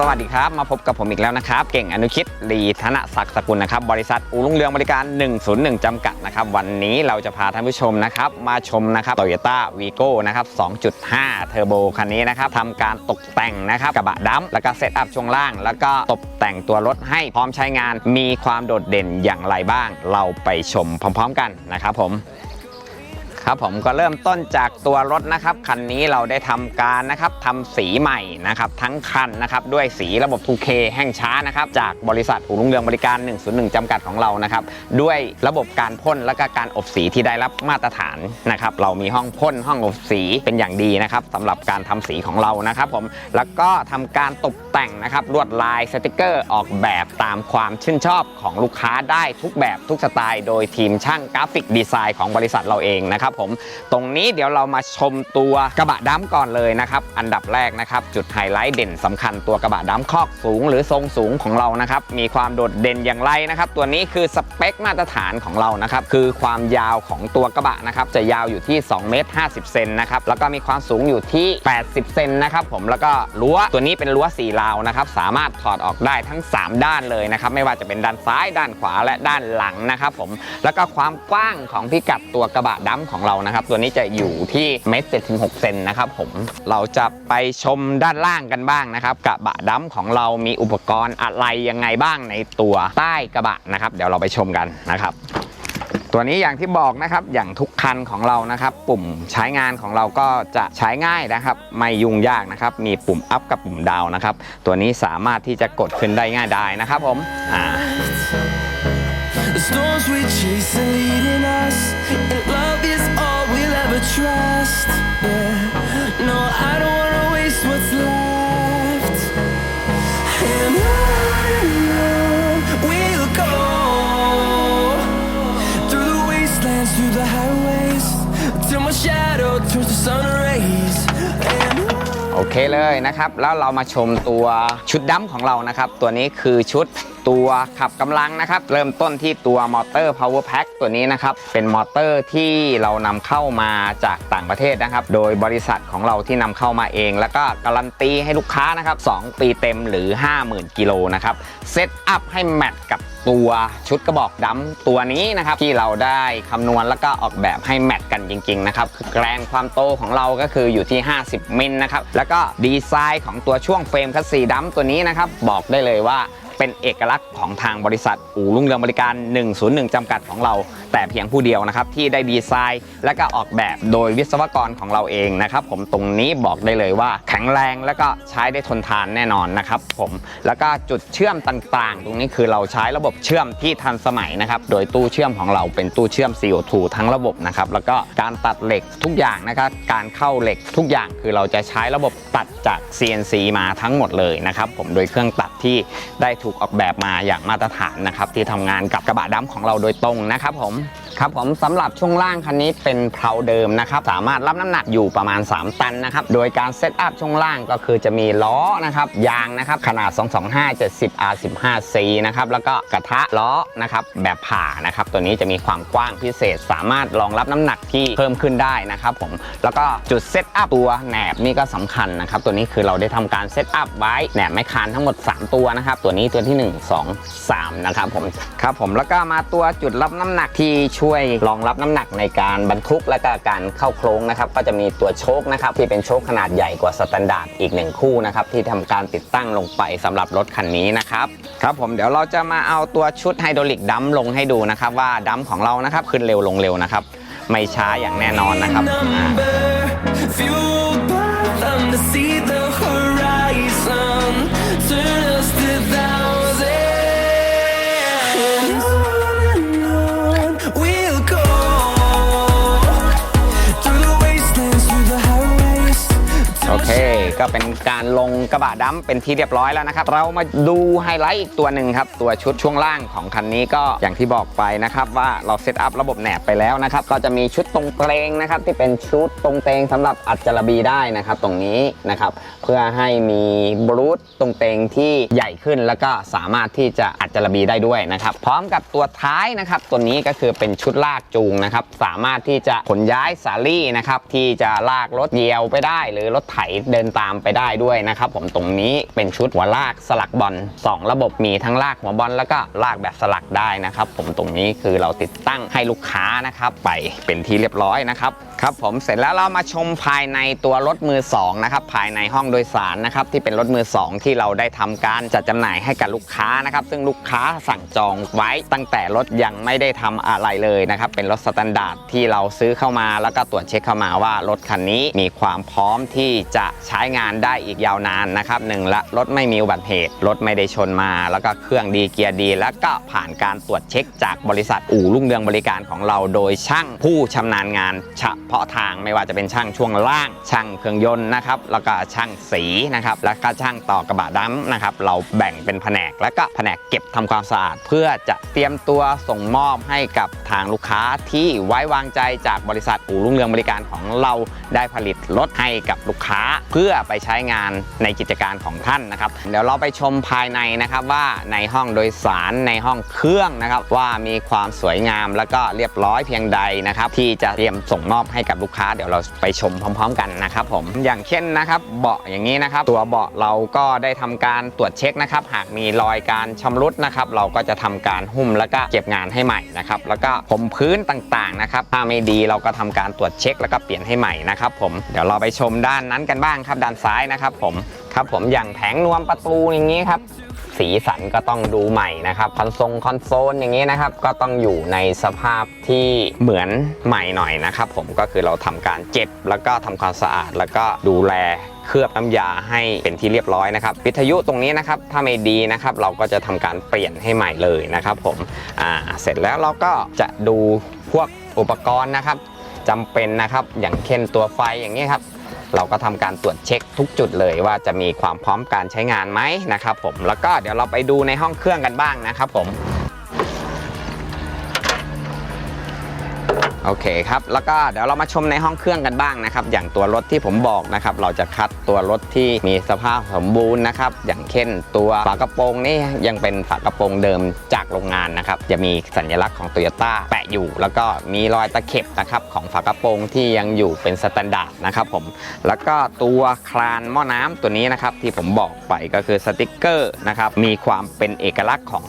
สวัสดีครับ มาพบกับผมอีกแล้วนะครับ เก่งอนุคิดลีธนศักดิ์สกุลนะครับ บริษัทอูรุ่งเรืองบริการ 101 จำกัดนะครับ วันนี้เราจะพาท่านผู้ชมนะครับ มาชมนะครับ Toyota Vigo นะครับ 2.5 เทอร์โบคันนี้นะครับทำการตกแต่งนะครับกระบะดำแล้วก็เซตอัพช่วงล่าง แล้วก็ตกแต่งตัวรถให้พร้อมใช้งาน มีความโดดเด่นอย่างไรบ้าง เราไปชมพร้อม ๆ กันนะครับผม ครับผมก็เริ่มต้นจากตัวรถนะครับคันนี้เราได้ทำการนะครับทำสีใหม่นะครับทั้งคันนะครับด้วยสีระบบ 2K แห่งช้านะครับจากบริษัทอู่รุ่งเรืองบริการ 101 จำกัดของเรานะครับด้วยระบบการพ่นและก็การอบสีที่ได้รับมาตรฐานนะครับเรามีห้องพ่นห้องอบสีเป็นอย่างดีนะครับสำหรับการทำสีของเรานะครับผมแล้วก็ทำการตกแต่งนะครับลวดลายสติกเกอร์ออกแบบตามความชื่นชอบของลูกค้าได้ทุกแบบทุกสไตล์ โดยทีมช่างกราฟิกดีไซน์ของบริษัทเราเองนะครับผม ตรงนี้เดี๋ยวเรามาชมตัวกระบะดำก่อนเลยนะครับ อันดับแรกนะครับ จุดไฮไลท์เด่นสำคัญตัวกระบะดำคอกสูง หรือทรงสูงของเรานะครับ มีความโดดเด่นอย่างไรนะครับ ตัวนี้คือสเปคมาตรฐานของเรานะครับ คือความยาวของตัวกระบะนะครับ จะยาวอยู่ที่2เมตร50เซนนะครับ แล้วก็มีความสูงอยู่ที่ 80 เซนนะครับผม แล้วก็รั้วตัวนี้เป็นรั้วสี่ราวนะครับ สามารถถอดออกได้ทั้ง 3 ด้านเลยนะครับ ไม่ว่าจะเป็นด้านซ้าย ด้านขวา และด้านหลังนะครับผม แล้วก็ความกว้างของพิกัดตัวกระบะดำของเรานะครับ ตัวนี้จะอยู่ที่เมตร76เซนนะครับผมเราจะไปชมด้านล่างกันบ้างนะครับกระบะดำของเรามีอุปกรณ์อะไรยังไงบ้างในตัวใต้กระบะนะครับ เดี๋ยวเราไปชมกันนะครับตัวนี้อย่างที่บอกนะครับอย่างทุกคันของเรานะครับ ปุ่มใช้งานของเราก็จะใช้ง่ายนะครับ ไม่ยุ่งยากนะครับ มีปุ่มอัพกับปุ่มดาวนะครับ ตัวนี้สามารถที่จะกดขึ้นได้ง่ายได้นะครับผมอ่า The storms we chase are leading us, trust. Yeah, no, I don't wanna waste what's left. And on and on we'll go through the wastelands, through the highways, till my shadow turns to sun rays. And โอเคเลยนะครับ แล้วเรามาชมตัวชุดดำของเรานะครับ ตัวนี้คือชุด ตัวขับกำลังนะครับ เริ่มต้นที่ตัวมอเตอร์ power pack ตัวนี้นะครับ เป็นมอเตอร์ที่เรานำเข้ามาจากต่างประเทศนะครับ โดยบริษัทของเราที่นำเข้ามาเอง แล้วก็การันตีให้ลูกค้านะครับ 2 ปีเต็มหรือ 50,000 กิโลนะครับ เซตอัพให้แมทกับตัวชุดกระบอกดำตัวนี้นะครับ ที่เราได้คำนวณแล้วก็ออกแบบให้แมทกันจริง ๆ นะครับคือแกรนความโตของเราก็คืออยู่ที่ 50มิลนะครับ แล้วก็ดีไซน์ของตัวช่วงเฟรมคัสซีดำตัวนี้นะครับ บอกได้เลยว่า เป็นเอกลักษณ์ของทางบริษัทอู่รุ่งเรืองบริการ 101 จำกัดของเรา แต่เพียงผู้เดียวนะครับที่ได้ดีไซน์ และก็ออกแบบโดยวิศวกรของเราเองนะครับผมตรงนี้บอกได้เลยว่าแข็งแรงแล้วก็ใช้ได้ทนทานแน่นอนนะครับผมแล้วก็จุดเชื่อมต่างๆ ตรงนี้คือเราใช้ระบบเชื่อมที่ทันสมัยนะครับโดยตู้เชื่อมของเราเป็นตู้เชื่อม CO2 ทั้งระบบนะครับแล้วก็การตัดเหล็กทุกอย่างนะครับการเข้าเหล็กทุกอย่างคือเราจะใช้ระบบตัดจาก CNC มาทั้งหมดเลยนะครับผมโดยเครื่องตัดที่ได้ถูกออกแบบมาอย่างมาตรฐานนะครับที่ทำงานกับกระบะดำของเราโดยตรงนะครับผม ครับผมสำหรับช่วงล่างคันนี้เป็นเพลาเดิมนะครับสามารถรับน้ำหนักอยู่ประมาณ 3 ตันนะครับโดยการเซตอัพช่วงล่างก็คือจะมีล้อนะครับยางนะครับขนาด 225 70 R15C นะครับแล้วก็กระทะล้อนะครับแบบผ่านะครับตัวนี้จะมีความกว้างพิเศษ สามารถรองรับน้ำหนักที่เพิ่มขึ้นได้นะครับผมแล้วก็จุดเซตอัพตัวแหนบนี่ก็สำคัญนะครับตัวนี้คือเราได้ทำการเซตอัพไว้แหนบไม้คานทั้งหมด 3 ตัวนะครับตัวนี้ตัวที่ 1 2 3นะครับผมครับผมแล้วก็มาตัวจุดรับน้ำหนักที่ช่วยรองรับน้ำหนักในการบรรทุกและก็การเข้าโครงนะครับก็จะมีตัวโชคนะครับที่เป็นโชคขนาดใหญ่กว่าสแตนดาร์ดอีกหนึ่งคู่นะครับที่ทำการติดตั้งลงไปสำหรับรถคันนี้นะครับครับผมเดี๋ยวเราจะมาเอาตัวชุดไฮดรอลิกดัมลงให้ดูนะครับว่าดัมของเรานะครับขึ้นเร็วลงเร็วนะครับไม่ช้าอย่างแน่นอนนะครับ ก็เป็นการลงกระบะดัมเป็นที่เรียบร้อยแล้วนะครับ เรามาดูไฮไลท์อีกตัวหนึ่งครับ ตัวชุดช่วงล่างของคันนี้ก็อย่างที่บอกไปนะครับ ว่าเราเซตอัพระบบแหนบไปแล้วนะครับ ก็จะมีชุดตรงเตงนะครับ ที่เป็นชุดตรงเตงสำหรับอัดจระบีได้นะครับ ตรงนี้นะครับ เพื่อให้มีบลูทตรงเตงที่ใหญ่ขึ้น แล้วก็สามารถที่จะอัดจระบีได้ด้วยนะครับ พร้อมกับตัวท้ายนะครับ ตัวนี้ก็คือเป็นชุดลากจูงนะครับ สามารถที่จะขนย้ายสาลี่นะครับที่จะลากรถเหยียวไปได้ หรือรถไถเดินตามไปได้ด้วยนะครับผมตรงนี้เป็นชุดหัวลากสลักบอลสองระบบมีทั้งลากหัวบอลแล้วก็ลากแบบสลักได้นะครับ ผมตรงนี้คือเราติดตั้งให้ลูกค้านะครับไปเป็นที่เรียบร้อยนะครับครับผมเสร็จแล้วเรามาชมภายในตัวรถมือ2นะครับภายในห้องโดยสารนะครับที่เป็นรถมือ 2 ที่เราได้ทำการจัดจำหน่ายให้กับลูกค้านะครับซึ่งลูกค้าสั่งจองไว้ตั้งแต่รถยังไม่ได้ทำอะไรเลยนะครับเป็นรถสแตนดาร์ดที่เราซื้อเข้ามา แล้วก็ตรวจเช็คเข้ามาว่ารถคันนี้มีความพร้อมที่จะใช้งานได้อีกยาวนานนะครับหนึ่งละรถไม่มีอุบัติเหตุ รถไม่ได้ชนมา แล้วก็เครื่องดีเกียร์ดี แล้วก็ผ่านการตรวจเช็คจากบริษัทอู่รุ่งเรืองบริการของเราโดยช่างผู้ชำนาญงานเฉพาะทางไม่ว่าจะเป็นช่างช่วงล่าง ช่างเครื่องยนต์นะครับแล้วก็ช่างสีนะครับแล้วก็ช่างต่อกระบะดำนะครับเราแบ่งเป็นแผนก แล้วก็แผนกเก็บทำความสะอาด เพื่อจะเตรียมตัวส่งมอบให้กับทางลูกค้าที่ไว้วางใจจากบริษัทอู่รุ่งเรืองบริการของเราได้ผลิตรถให้กับลูกค้า เพื่อไปใช้งานในกิจการของท่านนะครับ เดี๋ยวเราไปชมภายในนะครับว่าในห้องโดยสารในห้องเครื่องนะครับ ว่ามีความสวยงามแล้วก็เรียบร้อยเพียงใดนะครับ ที่จะเตรียมส่งมอบให้กับลูกค้า เดี๋ยวเราไปชมพร้อม ๆ กันนะครับ ผมอย่างเช่นนะครับ เบาะอย่างนี้นะครับ ตัวเบาะเราก็ได้ทำการตรวจเช็คนะครับ หากมีรอยการชำรุดนะครับ เราก็จะทำการหุ้มแล้วก็เก็บงานให้ใหม่นะครับแล้วก็ผมพื้นต่างๆนะครับถ้าไม่ดีเราก็ทำการตรวจเช็ค แล้วก็เปลี่ยนให้ใหม่นะครับ ผมเดี๋ยวเราไปชมด้านนั้นกันบ้างครับด้านซ้ายนะครับผมครับผมอย่างแผงนวมประตูอย่างนี้ครับสีสันก็ต้องดูใหม่นะครับคอนโซลคอนโซลอย่างนี้นะครับก็ต้องอยู่ในสภาพที่เหมือนใหม่หน่อยนะครับผมก็คือเราทำการเจ็บแล้วก็ทำความสะอาด แล้วก็ดูแลเคลือบน้ำยาให้เป็นที่เรียบร้อยนะครับวิทยุตรงนี้นะครับถ้าไม่ดีนะครับเราก็จะทำการเปลี่ยนให้ใหม่เลยนะครับผมอ่าเสร็จแล้วเราก็จะดูพวกอุปกรณ์นะครับจำเป็นนะครับอย่างเช่นตัวไฟอย่างนี้ครับ เราก็ทำการตรวจเช็คทุกจุดเลยว่าจะมีความพร้อมการใช้งานไหมนะครับผมแล้วก็เดี๋ยวเราไปดูในห้องเครื่องกันบ้างนะครับผม โอเคครับ แล้วก็เดี๋ยวเรามาชมในห้องเครื่องกันบ้างนะครับ อย่างตัวรถที่ผมบอกนะครับ เราจะคัดตัวรถที่มีสภาพสมบูรณ์นะครับ อย่างเช่น ตัวฝากระโปรงนี่ยังเป็นฝากระโปรงเดิมจากโรงงานนะครับ จะมีสัญลักษณ์ของโตโยต้าแปะอยู่ แล้วก็มีรอยตะเข็บนะครับของฝากระโปรงที่ยังอยู่เป็นสแตนดาร์ดนะครับผม แล้วก็ตัวคลานหม้อน้ำตัวนี้นะครับที่ผมบอกไปก็คือสติกเกอร์นะครับมีความเป็นเอกลักษณ์ของ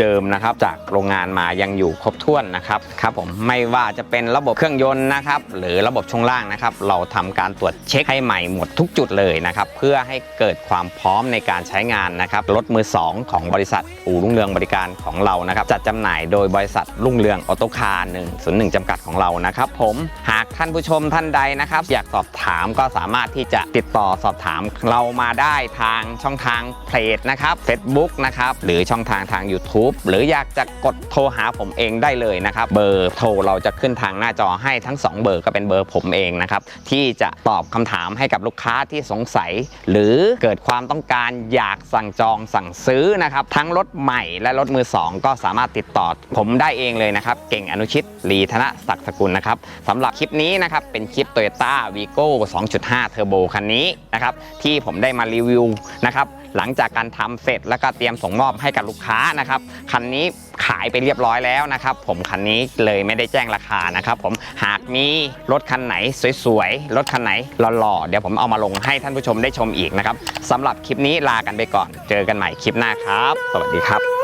เดิมๆนะครับจากโรงงานมายังอยู่ครบถ้วนนะครับครับผมไม่ว่าจะเป็นระบบเครื่องยนต์นะครับหรือระบบช่วงล่างนะครับ เราทำการตรวจเช็คให้ใหม่หมดทุกจุดเลยนะครับเพื่อให้เกิดความพร้อมในการใช้งานนะครับรถมือ 2 ของบริษัทอู่รุ่งเรืองบริการของเรานะครับจัดจำหน่ายโดยบริษัทรุ่งเรืองออโตคาร์101จำกัดของเรานะครับ ผมหากท่านผู้ชมท่านใดนะครับ อยากสอบถามก็สามารถที่จะติดต่อสอบถามเรามาได้ทางช่องทางเพจนะครับ Facebook นะครับหรือช่องทางทาง YouTube หรืออยากจะกดโทรหาผมเองได้เลยนะครับ เบอร์โทรเราจะขึ้นทางหน้าจอให้ทั้ง 2 เบอร์ก็เป็นเบอร์ผมเองนะครับ ที่จะตอบคำถามให้กับลูกค้าที่สงสัย หรือเกิดความต้องการอยากสั่งจองสั่งซื้อนะครับ ทั้งรถใหม่และรถมือ 2 ก็สามารถติดต่อผมได้เองเลยนะครับ เก่งอนุชิตลีธนศักดิ์สกุลนะครับสำหรับคลิปนี้นะครับ เป็นคลิป Toyota Vigo 2.5 Turbo คันนี้นะครับ ที่ผมได้มารีวิวนะครับ หลังจากการทำเสร็จแล้วก็เตรียมส่งมอบให้กับลูกค้านะครับ คันนี้ ขายไปเรียบร้อยแล้วนะครับ ผมคันนี้เลยไม่ได้แจ้งราคานะครับ ผมหากมีรถคันไหนสวยๆรถคันไหนหล่อๆเดี๋ยวผมเอามาลงให้ท่านผู้ชมได้ชมอีกนะครับสำหรับคลิปนี้ลากันไปก่อน เจอกันใหม่คลิปหน้าครับ สวัสดีครับ